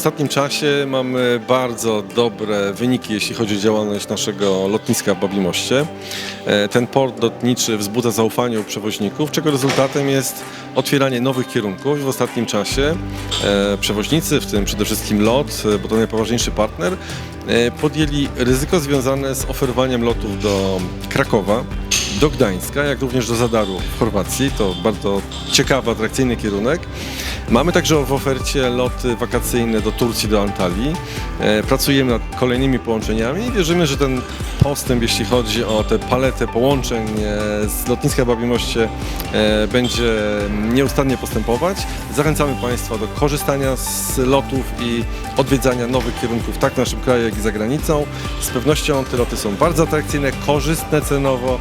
ostatnim czasie mamy bardzo dobre wyniki, jeśli chodzi o działalność naszego lotniska w Bablimoście. E, Ten port lotniczy wzbudza zaufanie u przewoźników, czego rezultatem jest otwieranie nowych kierunków. W ostatnim czasie e, przewoźnicy, w tym przede wszystkim LOT, e, bo to najpoważniejszy partner, podjęli ryzyko związane z oferowaniem lotów do Krakowa, do Gdańska, jak również do Zadaru w Chorwacji. To bardzo ciekawy, atrakcyjny kierunek. Mamy także w ofercie loty wakacyjne do Turcji, do Antalii. E, Pracujemy nad kolejnymi połączeniami i wierzymy, że ten postęp, jeśli chodzi o tę paletę połączeń e, z lotniska Babimoście, e, będzie nieustannie postępować. Zachęcamy Państwa do korzystania z lotów i odwiedzania nowych kierunków tak w naszym kraju, jak i za granicą. Z pewnością te loty są bardzo atrakcyjne, korzystne cenowo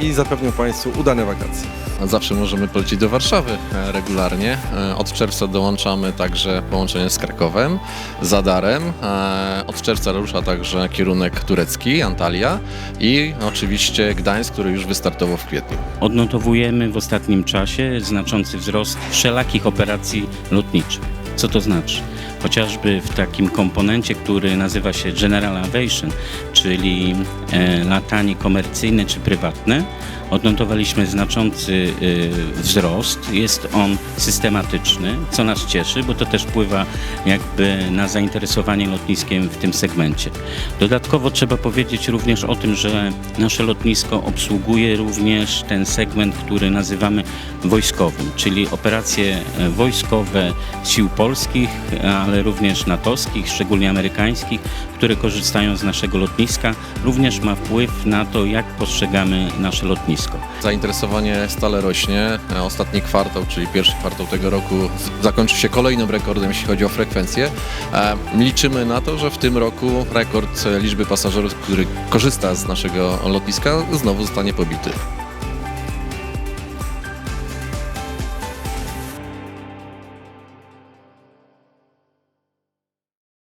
i zapewnią Państwu udane wakacje. Zawsze możemy polecieć do Warszawy e, regularnie. E, Od czerwca dołączamy także połączenie z Krakowem, Zadarem. E, Od czerwca rusza także kierunek turecki, Antalya i oczywiście Gdańsk, który już wystartował w kwietniu. Odnotowujemy w ostatnim czasie znaczący wzrost wszelakich operacji lotniczych. Co to znaczy? Chociażby w takim komponencie, który nazywa się General Aviation, czyli e, latanie komercyjne czy prywatne, odnotowaliśmy znaczący e, wzrost. Jest on systematyczny, co nas cieszy, bo to też wpływa jakby na zainteresowanie lotniskiem w tym segmencie. Dodatkowo trzeba powiedzieć również o tym, że nasze lotnisko obsługuje również ten segment, który nazywamy wojskowym, czyli operacje e, wojskowe sił polskich, ale również natowskich, szczególnie amerykańskich, które korzystają z naszego lotniska, również ma wpływ na to, jak postrzegamy nasze lotnisko. Zainteresowanie stale rośnie. Ostatni kwartał, czyli pierwszy kwartał tego roku zakończy się kolejnym rekordem, jeśli chodzi o frekwencję. E, Liczymy na to, że w tym roku rekord liczby pasażerów, który korzysta z naszego lotniska, znowu zostanie pobity.